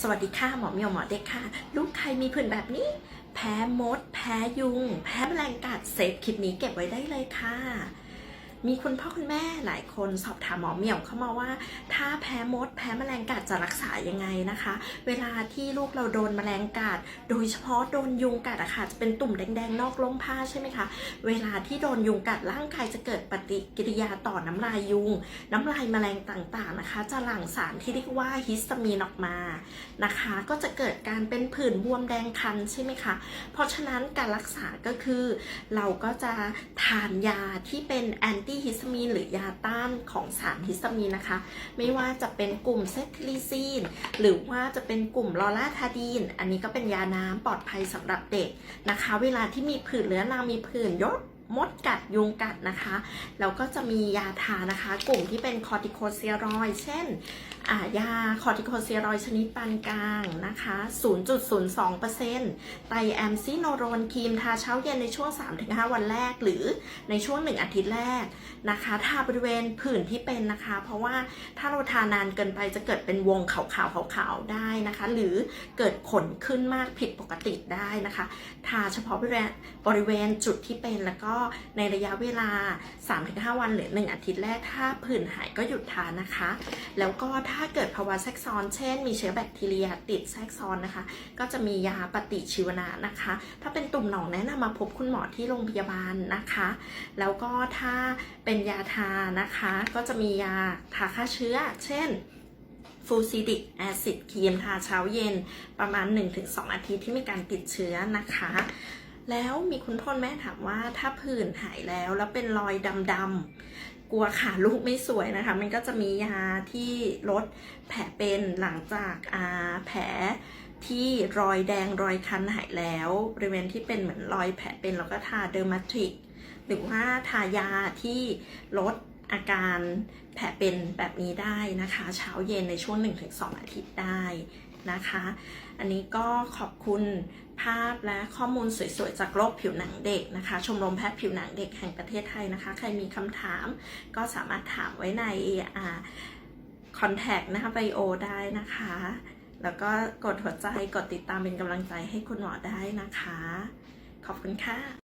สวัสดีค่ะหมอเมียวหมอเด็กค่ะ ลูกใครมีผื่นแบบนี้ แพ้มด แพ้ยุง แพ้แมลงกัดเซฟคลิปนี้เก็บไว้ได้เลยค่ะ มีคุณพ่อคุณแม่หลายคนสอบถามหมอเหมี่ยวเข้ามาว่า ถ้าแพ้มด แพ้แมลงกัดจะรักษายังไงนะคะ เวลาที่ลูกเราโดนแมลงกัด โดยเฉพาะโดนยุงกัดอะค่ะจะเป็นตุ่มแดงๆนอกร่มผ้าใช่ไหมคะเวลาที่โดนยุงกัดร่างกายจะเกิดปฏิกิริยาต่อน้ำลายยุง น้ำลายแมลงต่างๆนะคะ จะหลั่งสารที่เรียกว่าฮิสตามีนออกมานะคะ ก็จะเกิดการเป็นผื่นบวมแดงคันใช่ไหมคะเพราะฉะนั้นการรักษาก็คือ เราก็จะทานยาที่เป็นแอนตี้ฮิสตามีนหรือยาต้านของสารฮิสตามีนนะคะ ไม่ว่าจะเป็นกลุ่มเซตลิซีน หรือว่าจะเป็นกลุ่มลอราทาดีน อันนี้ก็เป็นยาน้ำปลอดภัยสำหรับเด็กนะคะ เวลาที่มีผื่นเรื้อรังมีผื่นยศ มดกัดยุงกัดนะคะแล้วก็จะมียาทานะคะ กลุ่มที่เป็นคอร์ติโคสเตียรอยเช่นายาคอร์ติโคสเตียรอยชนิดปานกลางนะคะ 0.02%ไตรแอมซิโนโรนครีมทาเช้าเย็นในช่วง 3-5 วันแรก หรือในช่วง 1 อาทิตย์แรกนะคะ ทาบริเวณผื่นที่เป็นนะคะ เพราะว่าถ้าเราทานานเกินไปจะเกิดเป็นวงขาวๆขาวๆได้นะคะ หรือเกิดขนขึ้นมากผิดปกติได้นะคะ ทาเฉพาะบริเวณบริเวณจุดที่เป็นแล้วก็ในระยะเวลา 3-5 วันหรือ 1 อาทิตย์แรกถ้าผื่นหายก็หยุดทานนะคะ แล้วก็ถ้าเกิดภาวะแทรกซ้อน เช่น มีเชื้อแบคทีเรียติดแทรกซ้อนนะคะ ก็จะมียาปฏิชีวนะนะคะ ถ้าเป็นตุ่มหนองแนะนำมาพบคุณหมอที่โรงพยาบาลนะคะ แล้วก็ถ้าเป็นยาทานะคะ ก็จะมียาทาฆ่าเชื้อ เช่นฟูซิดิกแอซิดครีมทาเช้าเย็น ประมาณ 1-2 อาทิตย์ที่มีการติดเชื้อนะคะ แล้วมีคุณพ่อแม่ถามว่าถ้าผื่นหายแล้วแล้วเป็นรอยดำๆกลัวขาลูกไม่สวยนะคะ มันก็จะมียาที่ลดแผลเป็นหลังจากอาแผลที่รอยแดงรอยคันหายแล้วบริเวณที่เป็นเหมือนรอยแผลเป็นแล้วก็ทาเดอร์มาทริกหรือว่าทายาที่ลดอาการแผลเป็นแบบนี้ได้นะคะ เช้าเย็นในช่วง 1-2 อาทิตย์ได้ นะคะ อันนี้ก็ขอบคุณภาพและข้อมูลสวยๆ จากโรคผิวหนังเด็กนะคะ ชมรมแพทย์ผิวหนังเด็กแห่งประเทศไทยนะคะ ใครมีคำถามก็สามารถถามไว้ในอคอนแทคนะคะไบโอได้นะคะ แล้วก็กดหัวใจกดติดตามเป็นกำลังใจให้คุณหมอได้นะคะ ขอบคุณค่ะ